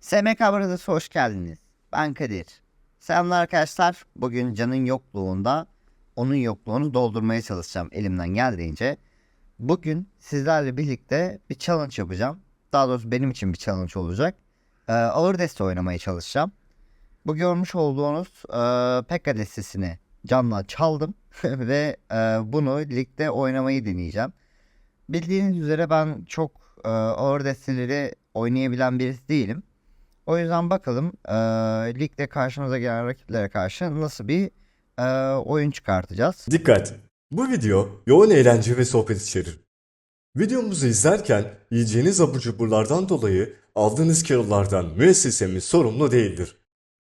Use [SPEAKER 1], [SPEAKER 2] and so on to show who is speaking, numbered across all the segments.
[SPEAKER 1] SMK Brothers'a hoş geldiniz. Ben Kadir. Selamlar arkadaşlar. Bugün Can'ın yokluğunda onun yokluğunu doldurmaya çalışacağım elimden geldiğince. Bugün sizlerle birlikte bir challenge yapacağım. Daha doğrusu benim için bir challenge olacak. Ee, ağır oynamaya çalışacağım. Bu görmüş olduğunuz e, Pekka destesini Can'la çaldım ve e, bunu ligde oynamayı deneyeceğim. Bildiğiniz üzere ben çok e, ağır oynayabilen birisi değilim. O yüzden bakalım e, ligde karşımıza gelen rakiplere karşı nasıl bir e, oyun çıkartacağız.
[SPEAKER 2] Dikkat! Bu video yoğun eğlence ve sohbet içerir. Videomuzu izlerken yiyeceğiniz abur cuburlardan dolayı aldığınız kilolardan müessesemiz sorumlu değildir.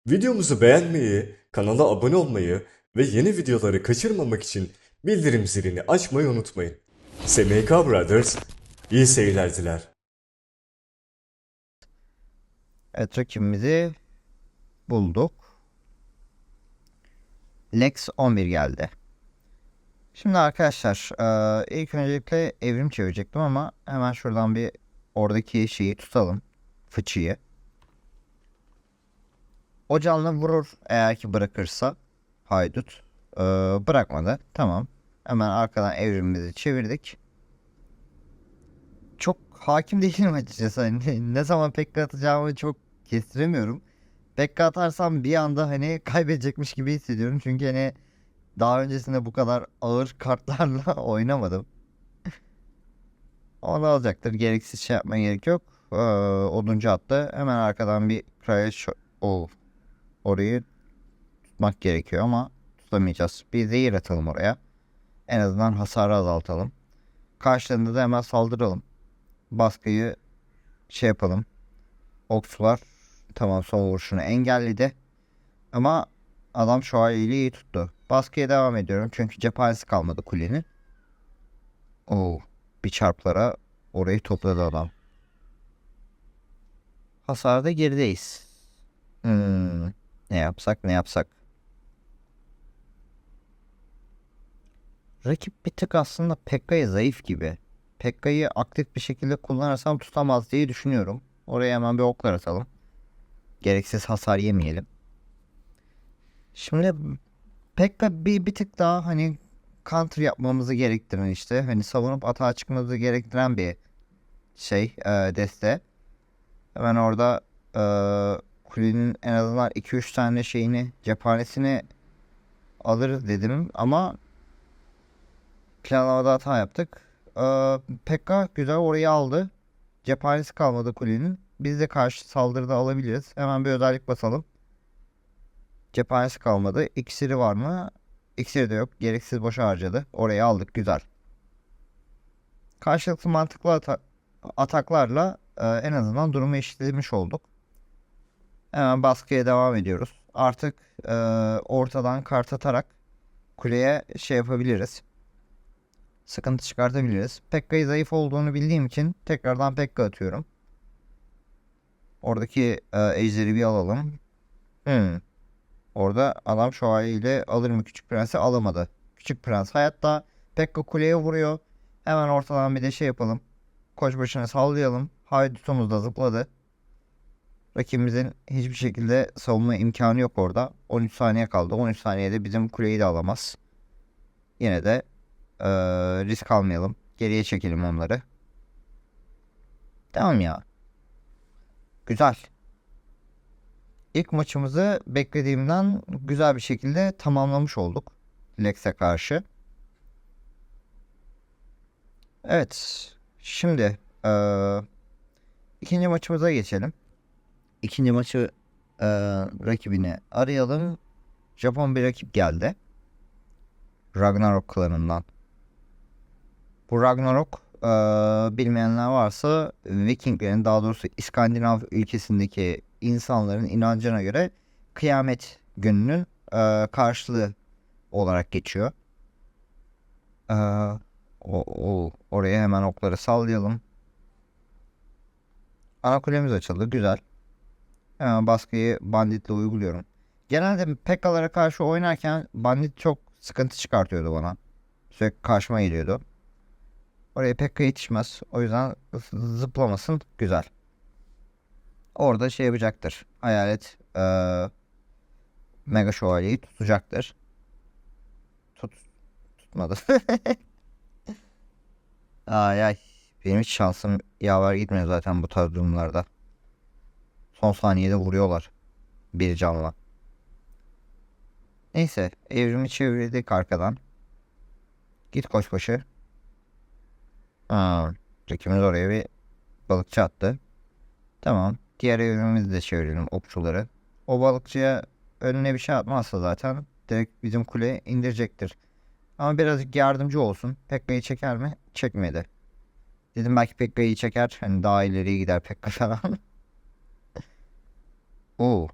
[SPEAKER 2] Videomuzu beğenmeyi, kanala abone olmayı ve yeni videoları kaçırmamak için bildirim zilini açmayı unutmayın. SMK Brothers iyi seyirler diler.
[SPEAKER 1] Evet bulduk. Lex 11 geldi. Şimdi arkadaşlar e, ilk öncelikle evrim çevirecektim ama hemen şuradan bir oradaki şeyi tutalım. Fıçıyı. O canlı vurur eğer ki bırakırsa haydut. E, bırakmadı. Tamam. Hemen arkadan evrimimizi çevirdik. Hakim değilim açıkçası. Hani ne zaman pekka atacağımı çok kestiremiyorum. Pekka atarsam bir anda hani kaybedecekmiş gibi hissediyorum. Çünkü hani daha öncesinde bu kadar ağır kartlarla oynamadım. Ama ne olacaktır? Gereksiz şey yapmaya gerek yok. Ee, oduncu attı. Hemen arkadan bir kraya şo- o orayı tutmak gerekiyor ama tutamayacağız. Bir zehir atalım oraya. En azından hasarı azaltalım. Karşılarında da hemen saldıralım. Baskıyı şey yapalım. Oksular tamam son vuruşunu engelledi. Ama adam şu eli iyi tuttu. Baskıya devam ediyorum çünkü cephanesi kalmadı kulenin. Oo, bir çarplara orayı topladı adam. Hasarda gerideyiz. Hmm, ne yapsak ne yapsak. Rakip bir tık aslında Pekka'ya zayıf gibi. Pekka'yı aktif bir şekilde kullanırsam tutamaz diye düşünüyorum. Oraya hemen bir oklar atalım. Gereksiz hasar yemeyelim. Şimdi Pekka bir, bir tık daha hani counter yapmamızı gerektiren işte. Hani savunup atağa çıkmamızı gerektiren bir şey e, deste. Hemen orada e, kulenin en azından 2-3 tane şeyini cephanesini alırız dedim ama planlamada hata yaptık. Ee, Pekka güzel orayı aldı. Cephanesi kalmadı kulenin. Biz de karşı saldırıda alabiliriz. Hemen bir özellik basalım. Cephanesi kalmadı. İksiri var mı? İksiri de yok. Gereksiz boşa harcadı. Orayı aldık. Güzel. Karşılıklı mantıklı ata- ataklarla e, en azından durumu eşitlemiş olduk. Hemen baskıya devam ediyoruz. Artık e, ortadan kart atarak kuleye şey yapabiliriz sıkıntı çıkartabiliriz. Pekka'yı zayıf olduğunu bildiğim için tekrardan Pekka atıyorum. Oradaki e, ejderi bir alalım. Hmm. Orada adam şu ile alır mı Küçük Prens'i alamadı. Küçük Prens hayatta Pekka kuleye vuruyor. Hemen ortadan bir de şey yapalım. Koç başına sallayalım. Haydutumuz da zıpladı. Rakibimizin hiçbir şekilde savunma imkanı yok orada. 13 saniye kaldı. 13 saniyede bizim kuleyi de alamaz. Yine de ee, risk almayalım. Geriye çekelim onları. Tamam ya. Güzel. İlk maçımızı beklediğimden güzel bir şekilde tamamlamış olduk. Lex'e karşı. Evet. Şimdi eee, ikinci maçımıza geçelim. İkinci maçı eee rakibini arayalım. Japon bir rakip geldi. Ragnarok klanından. Bu Ragnarok e, bilmeyenler varsa Vikinglerin daha doğrusu İskandinav ülkesindeki insanların inancına göre kıyamet gününün e, karşılığı olarak geçiyor. E, o, o, oraya hemen okları sallayalım. Ana kulemiz açıldı. Güzel. Hemen baskıyı banditle uyguluyorum. Genelde Pekkalara karşı oynarken bandit çok sıkıntı çıkartıyordu bana. Sürekli karşıma geliyordu. Oraya Pekka yetişmez. O yüzden zıplamasın. Güzel. Orada şey yapacaktır. Hayalet eee Mega Şövalyeyi tutacaktır. Tut tutmadı. ay ay. Benim hiç şansım yaver gitmiyor zaten bu tarz durumlarda. Son saniyede vuruyorlar. Bir canla. Neyse evrimi çevirdik arkadan. Git koçbaşı. Aa, rakibimiz oraya bir balıkçı attı. Tamam. Diğer evrimimizi de çevirelim okçuları. O balıkçıya önüne bir şey atmazsa zaten direkt bizim kuleye indirecektir. Ama birazcık yardımcı olsun. Pekka'yı çeker mi? Çekmedi. Dedim belki Pekka'yı çeker. Hani daha ileriye gider Pekka falan. Oo.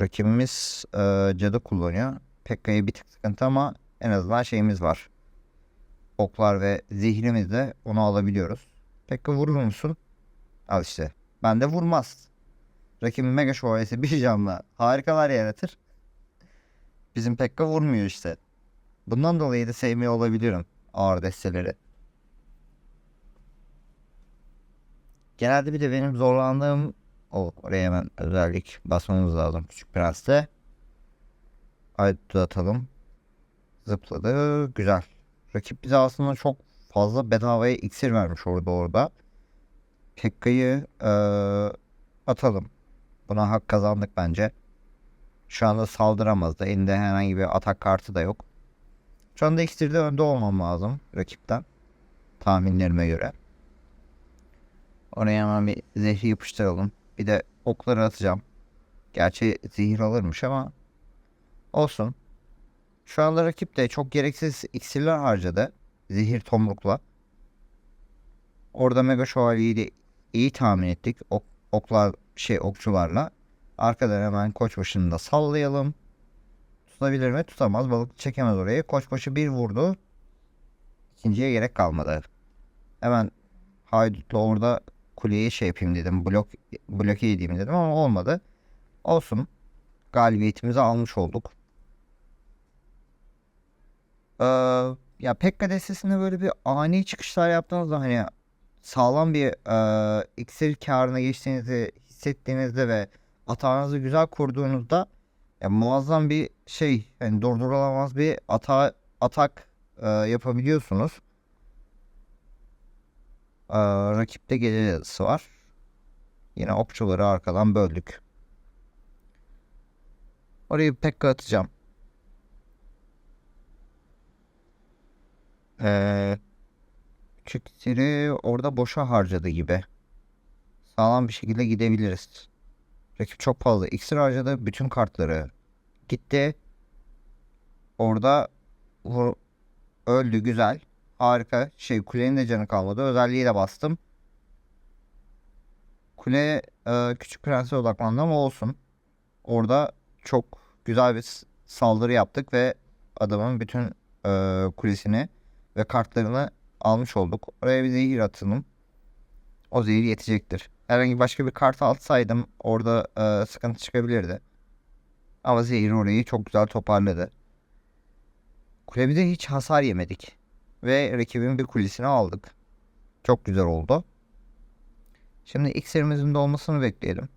[SPEAKER 1] Rakibimiz e, cadı kullanıyor. Pekka'ya bir tık sıkıntı ama en azından şeyimiz var. Oklar ve zehrimizle onu alabiliyoruz. Pekka vurur musun? Al işte. Ben de vurmaz. Rakibin mega şövalyesi bir canla harikalar yaratır. Bizim Pekka vurmuyor işte. Bundan dolayı da sevmiyor olabilirim ağır desteleri. Genelde bir de benim zorlandığım o oraya hemen özellik basmamız lazım küçük prenste. Haydi atalım. Zıpladı. Güzel. Rakip bize aslında çok fazla bedavaya iksir vermiş orada orada. Pekka'yı eee, atalım. Buna hak kazandık bence. Şu anda saldıramaz da. Elinde herhangi bir atak kartı da yok. Şu anda iksirde önde olmam lazım rakipten. Tahminlerime göre. Oraya hemen bir zehri yapıştıralım. Bir de okları atacağım. Gerçi zehir alırmış ama olsun. Şu anda rakip de çok gereksiz iksirler harcadı. Zehir tomrukla. Orada Mega Şövalyeyi de iyi tahmin ettik. Ok, oklar şey okçularla. Arkadan hemen koçbaşını da sallayalım. Tutabilir mi? Tutamaz. Balık çekemez orayı. Koçbaşı bir vurdu. İkinciye gerek kalmadı. Hemen haydutla orada kuleyi şey yapayım dedim. Blok bloke edeyim dedim ama olmadı. Olsun. Galibiyetimizi almış olduk. Ee, ya Pekka destesinde böyle bir ani çıkışlar yaptığınızda hani sağlam bir e, iksir karına geçtiğinizi hissettiğinizde ve atağınızı güzel kurduğunuzda ya muazzam bir şey yani durdurulamaz bir ata atak e, yapabiliyorsunuz. Ee, rakipte yazısı var. Yine okçuları arkadan böldük. Orayı Pekka atacağım. Ee, orada boşa harcadı gibi. Sağlam bir şekilde gidebiliriz. Rakip çok fazla iksir harcadı. Bütün kartları gitti. Orada vur- öldü güzel. Harika. Şey kulenin de canı kalmadı. Özelliği de bastım. Kule e, küçük prense odaklandı ama olsun. Orada çok güzel bir saldırı yaptık ve adamın bütün e, kulesini ve kartlarını almış olduk. Oraya bir zehir atalım. O zehir yetecektir. Herhangi başka bir kart alsaydım orada e, sıkıntı çıkabilirdi. Ama zehir orayı çok güzel toparladı. Kulemize hiç hasar yemedik. Ve rakibin bir kulesini aldık. Çok güzel oldu. Şimdi iksirimizin dolmasını bekleyelim.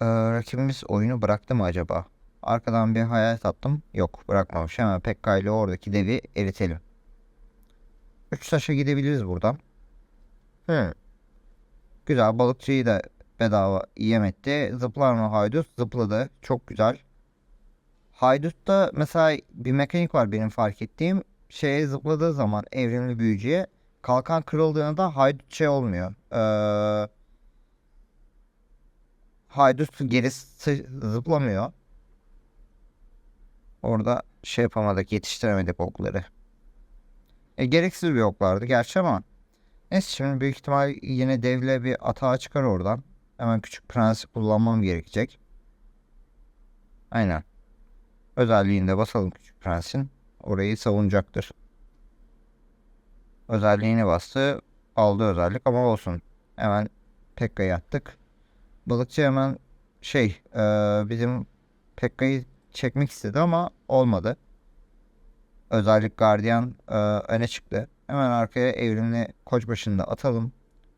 [SPEAKER 1] Ee, rakibimiz oyunu bıraktı mı acaba? Arkadan bir hayalet attım. Yok bırakmamış. Hemen Pekka ile oradaki devi eritelim. 3 taşa gidebiliriz buradan. Hı. Güzel balıkçıyı da bedava yem etti. Zıplar mı haydut? Zıpladı. Çok güzel. Haydut'ta mesela bir mekanik var benim fark ettiğim. Şeye zıpladığı zaman evrimli büyücüye kalkan kırıldığında haydut şey olmuyor. Ee, haydut geri zıplamıyor. Orada şey yapamadık yetiştiremedik okları. E, gereksiz bir oklardı gerçi ama neyse şimdi büyük ihtimal yine devle bir atağa çıkar oradan. Hemen küçük prensi kullanmam gerekecek. Aynen. Özelliğinde basalım küçük prensin. Orayı savunacaktır. Özelliğini bastı. Aldı özellik ama olsun. Hemen Pekka'yı attık. Balıkçı hemen şey e, bizim Pekka'yı çekmek istedi ama olmadı. Özellik gardiyan e, öne çıktı. Hemen arkaya evrimli koçbaşını da atalım.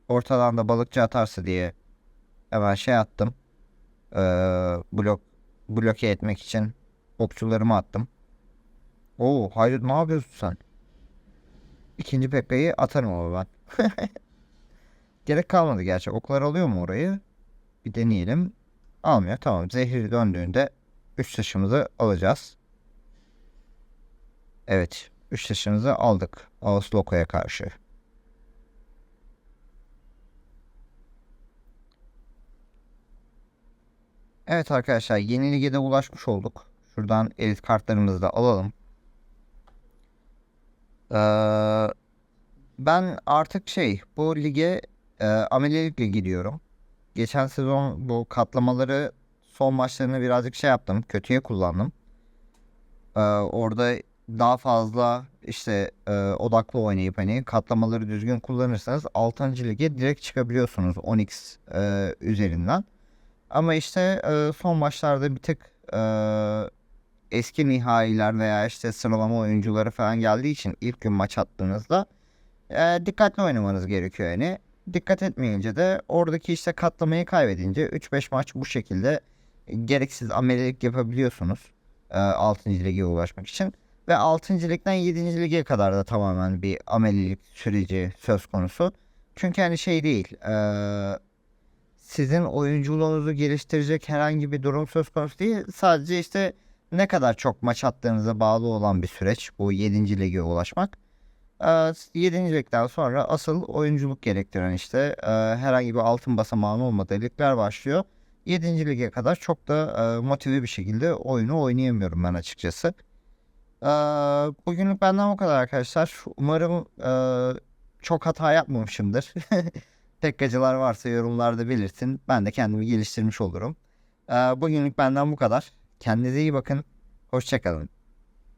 [SPEAKER 1] ortadan da balıkçı atarsa diye hemen şey attım. Ee, blok bloke etmek için okçularımı attım. Oo hayır ne yapıyorsun sen? İkinci Pekka'yı atarım ama ben. Gerek kalmadı gerçi. Oklar alıyor mu orayı? Bir deneyelim. Almıyor. Tamam. Zehri döndüğünde 3 taşımızı alacağız. Evet. 3 taşımızı aldık. Ağustos Loko'ya karşı. Evet arkadaşlar yeni lige de ulaşmış olduk. Şuradan elit kartlarımızı da alalım. Ee, ben artık şey bu lige e, amelilik ligi. Geçen sezon bu katlamaları son maçlarını birazcık şey yaptım. Kötüye kullandım. Ee, orada daha fazla işte e, odaklı oynayıp hani katlamaları düzgün kullanırsanız 6. lige direkt çıkabiliyorsunuz 10x e, üzerinden. Ama işte e, son maçlarda bir tık e, eski nihailer veya işte sıralama oyuncuları falan geldiği için ilk gün maç attığınızda e, dikkatli oynamanız gerekiyor yani. Dikkat etmeyince de oradaki işte katlamayı kaybedince 3-5 maç bu şekilde gereksiz amelelik yapabiliyorsunuz e, 6. lige ulaşmak için. Ve 6. ligden 7. lige kadar da tamamen bir amelilik süreci söz konusu. Çünkü hani şey değil e, sizin oyunculuğunuzu geliştirecek herhangi bir durum söz konusu değil. Sadece işte ne kadar çok maç attığınıza bağlı olan bir süreç bu 7. lige ulaşmak. 7. ligden sonra asıl oyunculuk gerektiren işte e, herhangi bir altın basamağın olmadığı ligler başlıyor. 7. lige kadar çok da e, motive bir şekilde oyunu oynayamıyorum ben açıkçası. E, Bugünlük benden bu kadar arkadaşlar. Umarım e, çok hata yapmamışımdır. Tekkacılar varsa yorumlarda belirtin. Ben de kendimi geliştirmiş olurum. E, Bugünlük benden bu kadar. Kendinize iyi bakın. Hoşçakalın.